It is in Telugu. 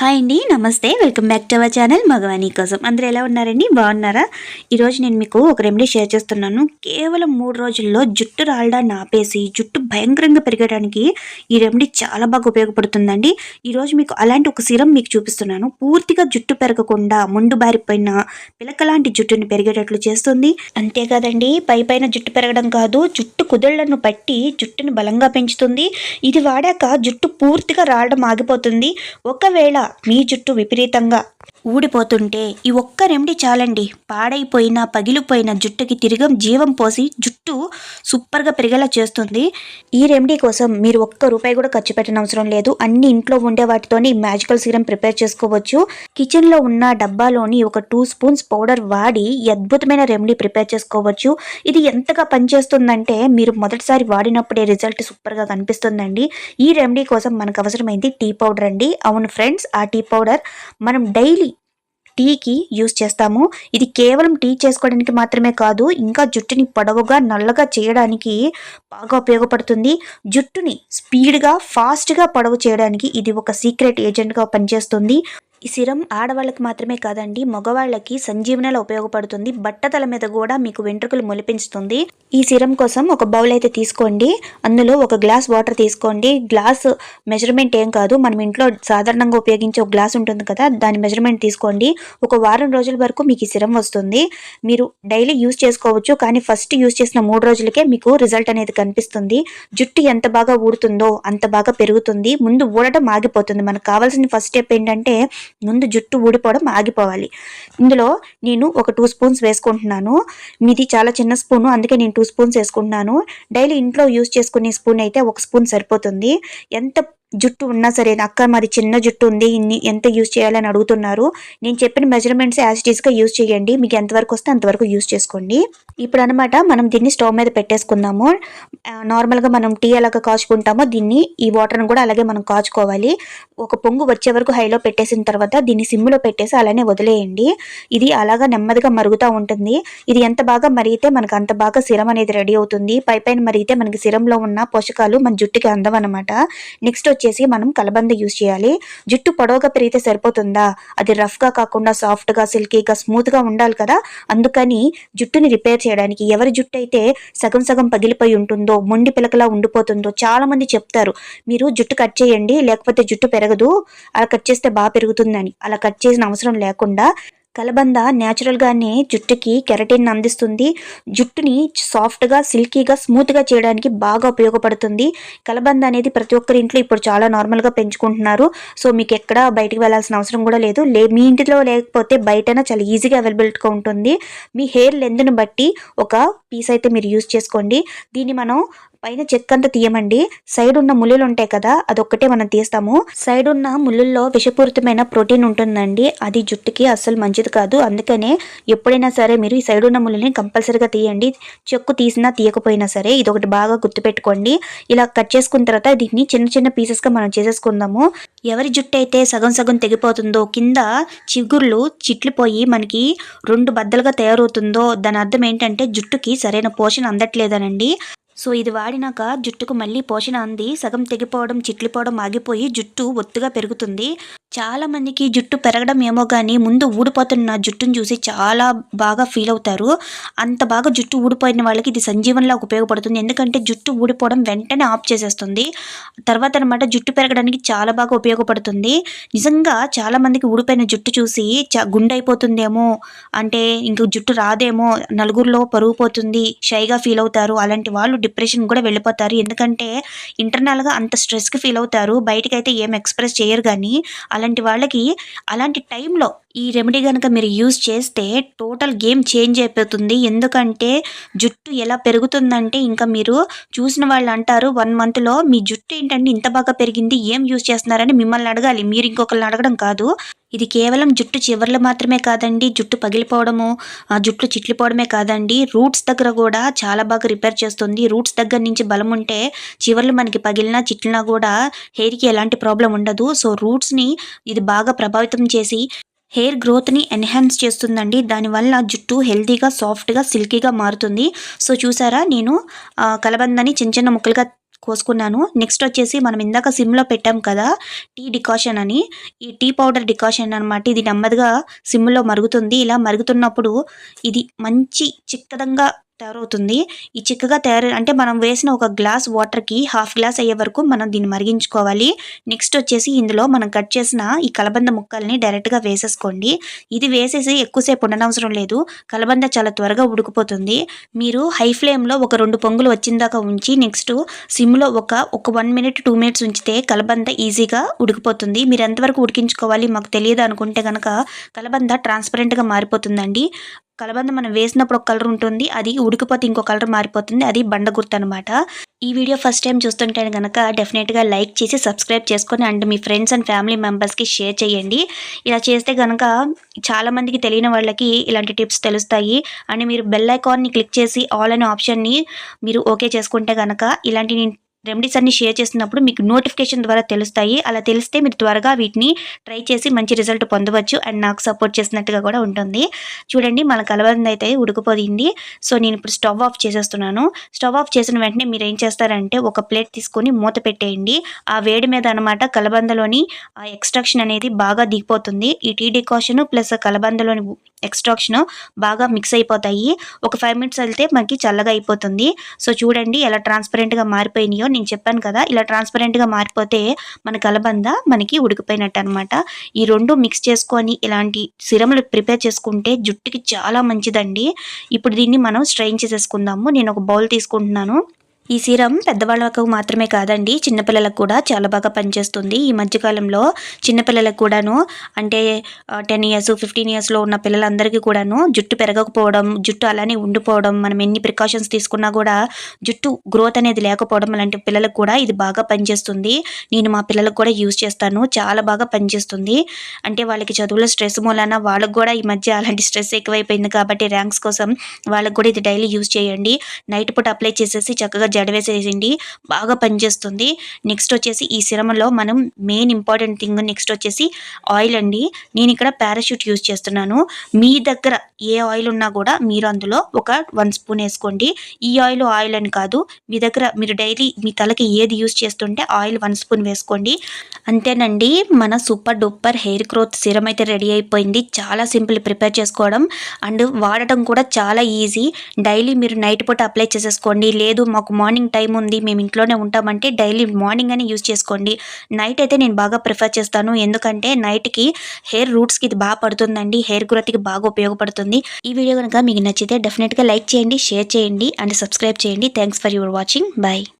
హాయ్ అండి నమస్తే. Welcome back to our channel Magavani కోసం. అందరూ ఎలా ఉన్నారండి? బాగున్నారా? ఈరోజు నేను మీకు ఒక రెమెడీ షేర్ చేస్తున్నాను. కేవలం మూడు రోజుల్లో జుట్టు రాలడాన్ని ఆపేసి జుట్టు భయంకరంగా పెరగడానికి ఈ రెమెడీ చాలా బాగా ఉపయోగపడుతుందండి. ఈరోజు మీకు అలాంటి ఒక సిరం మీకు చూపిస్తున్నాను. పూర్తిగా జుట్టు పెరగకుండా ముందు బారిపోయిన పిలకలాంటి జుట్టుని పెరిగేటట్లు చేస్తుంది. అంతేకాదండి పై పైన జుట్టు పెరగడం కాదు జుట్టు కుదుళ్ళను పట్టి జుట్టుని బలంగా పెంచుతుంది. ఇది వాడాక జుట్టు పూర్తిగా రావడం ఆగిపోతుంది. ఒకవేళ మీ జుట్టు విపరీతంగా ఊడిపోతుంటే ఈ ఒక్క రెమెడీ చాలండి. పాడైపోయిన పగిలిపోయిన జుట్టుకి తిరిగి జీవం పోసి జుట్టు సూపర్గా పెరిగేలా చేస్తుంది. ఈ రెమెడీ కోసం మీరు ఒక్క రూపాయి కూడా ఖర్చు పెట్టిన అవసరం లేదు. అన్ని ఇంట్లో ఉండే వాటితోని మ్యాజికల్ సీరం ప్రిపేర్ చేసుకోవచ్చు. కిచెన్లో ఉన్న డబ్బాలోని ఒక టూ స్పూన్స్ పౌడర్ వాడి అద్భుతమైన రెమెడీ ప్రిపేర్ చేసుకోవచ్చు. ఇది ఎంతగా పనిచేస్తుందంటే మీరు మొదటిసారి వాడినప్పుడే రిజల్ట్ సూపర్గా కనిపిస్తుందండి. ఈ రెమెడీ కోసం మనకు అవసరమైంది టీ పౌడర్ అండి. అవును ఫ్రెండ్స్ ఆ ఆ టీ పౌడర్ మనం డైలీ టీకి యూస్ చేస్తాము. ఇది కేవలం టీ చేసుకోవడానికి మాత్రమే కాదు ఇంకా జుట్టుని పొడవుగా నల్లగా చేయడానికి బాగా ఉపయోగపడుతుంది. జుట్టుని స్పీడ్గా ఫాస్ట్గా పొడవు చేయడానికి ఇది ఒక సీక్రెట్ ఏజెంట్గా పనిచేస్తుంది. ఈ సిరం ఆడవాళ్ళకి మాత్రమే కాదండి మగవాళ్ళకి సంజీవనలో ఉపయోగపడుతుంది. బట్టతల మీద కూడా మీకు వెంట్రుకలు మొలిపించుతుంది. ఈ సిరం కోసం ఒక బౌల్ అయితే తీసుకోండి. అందులో ఒక గ్లాస్ వాటర్ తీసుకోండి. గ్లాస్ మెజర్మెంట్ ఏం కాదు మనం ఇంట్లో సాధారణంగా ఉపయోగించే ఒక గ్లాస్ ఉంటుంది కదా దాని మెజర్మెంట్ తీసుకోండి. ఒక వారం రోజుల వరకు మీకు ఈ సిరం వస్తుంది. మీరు డైలీ యూజ్ చేసుకోవచ్చు కానీ ఫస్ట్ యూజ్ చేసిన మూడు రోజులకే మీకు రిజల్ట్ అనేది కనిపిస్తుంది. జుట్టు ఎంత బాగా ఊడుతుందో అంత బాగా పెరుగుతుంది. ముందు ఊడటం ఆగిపోతుంది. మనకు కావాల్సిన ఫస్ట్ స్టెప్ ఏంటంటే ముందు జుట్టు ఊడిపోవడం ఆగిపోవాలి. ఇందులో నేను ఒక టూ స్పూన్స్ వేసుకుంటున్నాను. మీది చాలా చిన్న స్పూను అందుకే నేను టూ స్పూన్స్ వేసుకుంటున్నాను. డైలీ ఇంట్లో యూస్ చేసుకునే స్పూన్ అయితే ఒక స్పూన్ సరిపోతుంది. ఎంత జుట్టు ఉన్నా సరే అక్క మరి చిన్న జుట్టు ఉంది ఇన్ని ఎంత యూస్ చేయాలని అడుగుతున్నారు నేను చెప్పిన మెజర్మెంట్స్ యాజిటీస్గా యూజ్ చేయండి మీకు ఎంతవరకు వస్తే అంతవరకు యూజ్ చేసుకోండి. ఇప్పుడు అనమాట మనం దీన్ని స్టవ్ మీద పెట్టేసుకుందాము. నార్మల్గా మనం టీ ఎలాగ కాచుకుంటామో దీన్ని ఈ వాటర్ని కూడా అలాగే మనం కాచుకోవాలి. ఒక పొంగు వచ్చే వరకు హైలో పెట్టేసిన తర్వాత దీన్ని సిమ్లో పెట్టేసి అలానే వదిలేయండి. ఇది అలాగా నెమ్మదిగా మరుగుతూ ఉంటుంది. ఇది ఎంత బాగా మరిగితే మనకు అంత బాగా సిరం అనేది రెడీ అవుతుంది. పై పైన మరిగితే మనకి సిరంలో ఉన్న పోషకాలు మన జుట్టుకి అందం అనమాట నెక్స్ట్ వచ్చేసి మనం కలబంద యూజ్ చేయాలి. జుట్టు పొడవుగా పెరిగితే సరిపోతుందా? అది రఫ్గా కాకుండా సాఫ్ట్గా సిల్కీగా స్మూత్గా ఉండాలి కదా. అందుకని జుట్టుని రిపేర్ చేయడానికి ఎవరి జుట్టు అయితే సగం సగం పగిలిపోయి ఉంటుందో మొండి పిలకలా ఉండిపోతుందో చాలా మంది చెప్తారు. మీరు జుట్టు కట్ చేయండి లేకపోతే జుట్టు పెరగదు. అలా కట్ చేస్తే బాగా పెరుగుతుందని. అలా కట్ చేసిన అవసరం లేకుండా కలబంద న్యాచురల్గానే జుట్టుకి కెరటిన్ అందిస్తుంది. జుట్టుని సాఫ్ట్గా సిల్కీగా స్మూత్గా చేయడానికి బాగా ఉపయోగపడుతుంది. కలబంద అనేది ప్రతి ఒక్కరి ఇంట్లో ఇప్పుడు చాలా నార్మల్గా పెంచుకుంటున్నారు. సో మీకు ఎక్కడ బయటికి వెళ్ళాల్సిన అవసరం కూడా లేదు. లే మీ ఇంటిలో లేకపోతే బయటన చాలా ఈజీగా అవైలబిలిటీగా ఉంటుంది. మీ హెయిర్ లెంత్ను బట్టి ఒక పీస్ అయితే మీరు యూస్ చేసుకోండి. దీన్ని మనం పైన చెక్క అంతా తీయమండి. సైడ్ ఉన్న ముళ్ళులు ఉంటాయి కదా అదొక్కటే మనం తీస్తాము. సైడ్ ఉన్న ముళ్ళుల్లో విషపూరితమైన ప్రోటీన్ ఉంటుందండి. అది జుట్టుకి అస్సలు మంచిది కాదు. అందుకనే ఎప్పుడైనా సరే మీరు ఈ సైడ్ ఉన్న ముళ్ళని కంపల్సరీగా తీయండి. చెక్కు తీసినా తీయకపోయినా సరే ఇది ఒకటి బాగా గుర్తుపెట్టుకోండి. ఇలా కట్ చేసుకున్న తర్వాత దీన్ని చిన్న చిన్న పీసెస్గా మనం చేసేసుకుందాము. ఎవరి జుట్టు అయితే సగం సగం తెగిపోతుందో కింద చిగుర్లు చిట్లిపోయి మనకి రెండు బద్దలుగా తయారవుతుందో దాని అర్థం ఏంటంటే జుట్టుకి సరైన పోషణ అందట్లేదనండి. సో ఇది వాడినాక జుట్టుకు మళ్ళీ పోషణ అంది. సగం తెగిపోవడం చిట్లిపోవడం ఆగిపోయి జుట్టు ఒత్తుగా పెరుగుతుంది. చాలా మందికి జుట్టు పెరగడం ఏమో కానీ ముందు ఊడిపోతున్న జుట్టును చూసి చాలా బాగా ఫీల్ అవుతారు. అంత బాగా జుట్టు ఊడిపోయిన వాళ్ళకి ఇది సంజీవనలా ఉపయోగపడుతుంది. ఎందుకంటే జుట్టు ఊడిపోవడం వెంటనే ఆఫ్ చేసేస్తుంది. తర్వాత అనమాట జుట్టు పెరగడానికి చాలా బాగా ఉపయోగపడుతుంది. నిజంగా చాలా మందికి ఊడిపోయిన జుట్టు చూసి చ గుండె అయిపోతుందేమో అంటే ఇంక జుట్టు రాదేమో నలుగురిలో పరుగు పోతుంది షైగా ఫీల్ అవుతారు. అలాంటి వాళ్ళు డిప్రెషన్ కూడా వెళ్ళిపోతారు. ఎందుకంటే ఇంటర్నల్గా అంత స్ట్రెస్కి ఫీల్ అవుతారు. బయటకైతే అయితే ఏం ఎక్స్ప్రెస్ చేయరు కానీ అలాంటి వాళ్ళకి అలాంటి టైంలో ఈ రెమెడీ కనుక మీరు యూజ్ చేస్తే టోటల్ గేమ్ చేంజ్ అయిపోతుంది. ఎందుకంటే జుట్టు ఎలా పెరుగుతుందంటే ఇంకా మీరు చూసిన వాళ్ళు అంటారు వన్ మంత్లో మీ జుట్టు ఏంటంటే ఇంత బాగా పెరిగింది? ఏం యూజ్ చేస్తున్నారని మిమ్మల్ని అడగాలి. మీరు ఇంకొకరిని అడగడం కాదు. ఇది కేవలం జుట్టు చివర్లు మాత్రమే కాదండి. జుట్టు పగిలిపోవడము ఆ జుట్లు చిట్లిపోవడమే కాదండి. రూట్స్ దగ్గర కూడా చాలా బాగా రిపేర్ చేస్తుంది. రూట్స్ దగ్గర నుంచి బలం ఉంటే చివర్లు మనకి పగిలినా చిట్లినా కూడా హెయిర్కి ఎలాంటి ప్రాబ్లం ఉండదు. సో రూట్స్ని ఇది బాగా ప్రభావితం చేసి హెయిర్ గ్రోత్ని ఎన్హాన్స్ చేస్తుందండి. దానివల్ల జుట్టు హెల్తీగా సాఫ్ట్గా సిల్కీగా మారుతుంది. సో చూసారా? నేను కలబందని చిన్న చిన్న ముక్కలుగా కోసుకున్నాను. నెక్స్ట్ వచ్చేసి మనం ఇందాక సిమ్లో పెట్టాం కదా టీ డికాషన్ అని. ఈ టీ పౌడర్ డికాషన్ అనమాట ఇది నెమ్మదిగా సిమ్లో మరుగుతుంది. ఇలా మరుగుతున్నప్పుడు ఇది మంచి చిక్కదంగా తయారవుతుంది. ఈ చిక్కగా తయారు అంటే మనం వేసిన ఒక గ్లాస్ వాటర్కి హాఫ్ గ్లాస్ అయ్యే వరకు మనం దీన్ని మరిగించుకోవాలి. నెక్స్ట్ వచ్చేసి ఇందులో మనం కట్ చేసిన ఈ కలబంద ముక్కల్ని డైరెక్ట్గా వేసేసుకోండి. ఇది వేసేసి ఎక్కువసేపు ఉండనవసరం లేదు. కలబంద చాలా త్వరగా ఉడికిపోతుంది. మీరు హై ఫ్లేమ్లో ఒక రెండు పొంగులు వచ్చిందాకా ఉంచి నెక్స్ట్ సిమ్లో ఒక ఒక వన్ మినిట్ టూ మినిట్స్ ఉంచితే కలబంద ఈజీగా ఉడికిపోతుంది. మీరు ఎంతవరకు ఉడికించుకోవాలి మాకు తెలియదు అనుకుంటే కనుక కలబంద ట్రాన్స్పరెంట్గా మారిపోతుందండి. కలబంద మనం వేసినప్పుడు ఒక కలర్ ఉంటుంది అది ఉడికిపోతే ఇంకో కలర్ మారిపోతుంది అది బండ గుర్తు అనమాట ఈ వీడియో ఫస్ట్ టైం చూస్తుంటే కనుక డెఫినెట్గా లైక్ చేసి సబ్స్క్రైబ్ చేసుకొని అండ్ మీ ఫ్రెండ్స్ అండ్ ఫ్యామిలీ మెంబర్స్కి షేర్ చేయండి. ఇలా చేస్తే కనుక చాలామందికి తెలియని వాళ్ళకి ఇలాంటి టిప్స్ తెలుస్తాయి. అండ్ మీరు బెల్ ఐకాన్ని క్లిక్ చేసి ఆల్ అనే ఆప్షన్ని మీరు ఓకే చేసుకుంటే కనుక ఇలాంటి నేను రెమెడీస్ అన్ని షేర్ చేసినప్పుడు మీకు నోటిఫికేషన్ ద్వారా తెలుస్తాయి. అలా తెలిస్తే మీరు త్వరగా వీటిని ట్రై చేసి మంచి రిజల్ట్ పొందవచ్చు అండ్ నాకు సపోర్ట్ చేసినట్టుగా కూడా ఉంటుంది. చూడండి మన కలబంద అయితే ఉడికిపోయింది. సో నేను ఇప్పుడు స్టవ్ ఆఫ్ చేసేస్తున్నాను. స్టవ్ ఆఫ్ చేసిన వెంటనే మీరు ఏం చేస్తారంటే ఒక ప్లేట్ తీసుకొని మూత పెట్టేయండి. ఆ వేడి మీద అనమాట కలబందలోని ఆ ఎక్స్ట్రాక్షన్ అనేది బాగా దిగిపోతుంది. ఈ టీ డికాషన్ ప్లస్ కలబందలోని ఎక్స్ట్రాక్షన్ బాగా మిక్స్ అయిపోతాయి. ఒక ఫైవ్ మినిట్స్ వెళ్తే మనకి చల్లగా అయిపోతుంది. సో చూడండి ఎలా ట్రాన్స్పరెంట్గా మారిపోయినాయో. నేను చెప్పాను కదా ఇలా ట్రాన్స్పరెంట్గా మారిపోతే మన కలబంద మనకి ఉడికిపోయినట్టు అనమాట ఈ రెండు మిక్స్ చేసుకొని ఇలాంటి సిరములు ప్రిపేర్ చేసుకుంటే జుట్టుకి చాలా మంచిదండి. ఇప్పుడు దీన్ని మనం స్ట్రెయిన్ చేసేసుకుందాము. నేను ఒక బౌల్ తీసుకుంటున్నాను. ఈ సీరం పెద్దవాళ్ళకు మాత్రమే కాదండి చిన్నపిల్లలకు కూడా చాలా బాగా పనిచేస్తుంది. ఈ మధ్యకాలంలో చిన్నపిల్లలకు కూడాను అంటే టెన్ ఇయర్స్ ఫిఫ్టీన్ ఇయర్స్లో ఉన్న పిల్లలందరికీ కూడాను జుట్టు పెరగకపోవడం జుట్టు అలానే ఉండిపోవడం మనం ఎన్ని ప్రికాషన్స్ తీసుకున్నా కూడా జుట్టు గ్రోత్ అనేది లేకపోవడం అలాంటి పిల్లలకు కూడా ఇది బాగా పనిచేస్తుంది. నేను మా పిల్లలకు కూడా యూజ్ చేస్తాను చాలా బాగా పనిచేస్తుంది. అంటే వాళ్ళకి చదువులో స్ట్రెస్ మూలాన వాళ్ళకు కూడా ఈ మధ్య అలాంటి స్ట్రెస్ ఎక్కువైపోయింది కాబట్టి ర్యాంక్స్ కోసం వాళ్ళకు కూడా ఇది డైలీ యూజ్ చేయండి. నైట్ పూట అప్లై చేసేసి చక్కగా జడవేసేసిండి బాగా పనిచేస్తుంది. నెక్స్ట్ వచ్చేసి ఈ సిరమలో మనం మెయిన్ ఇంపార్టెంట్ థింగ్ నెక్స్ట్ వచ్చేసి ఆయిల్ అండి. నేను ఇక్కడ పారాషూట్ యూజ్ చేస్తున్నాను. మీ దగ్గర ఏ ఆయిల్ ఉన్నా కూడా మీరు అందులో ఒక వన్ స్పూన్ వేసుకోండి. ఈ ఆయిల్ ఆయిల్ అని కాదు. మీ దగ్గర మీరు డైలీ మీ తలకి ఏది యూజ్ చేస్తుంటే ఆయిల్ వన్ స్పూన్ వేసుకోండి. అంతేనండి మన super duper hair growth serum అయితే రెడీ అయిపోయింది. చాలా సింపుల్ ప్రిపేర్ చేసుకోవడం. అండ్ వాడటం కూడా చాలా ఈజీ డైలీ మీరు నైట్ పూట అప్లై చేసేసుకోండి. లేదు మాకు మార్నింగ్ టైం ఉంది మేము ఇంట్లోనే ఉంటామంటే డైలీ మార్నింగ్ అని యూజ్ చేసుకోండి. నైట్ అయితే నేను బాగా ప్రిఫర్ చేస్తాను. ఎందుకంటే నైట్కి హెయిర్ రూట్స్కి ఇది బాగా పడుతుందండి. హెయిర్ గ్రోత్కి బాగా ఉపయోగపడుతుంది. ఈ వీడియో కనుక మీకు నచ్చితే డెఫినెట్గా లైక్ చేయండి షేర్ చేయండి అండ్ సబ్స్క్రైబ్ చేయండి. Thanks for your watching bye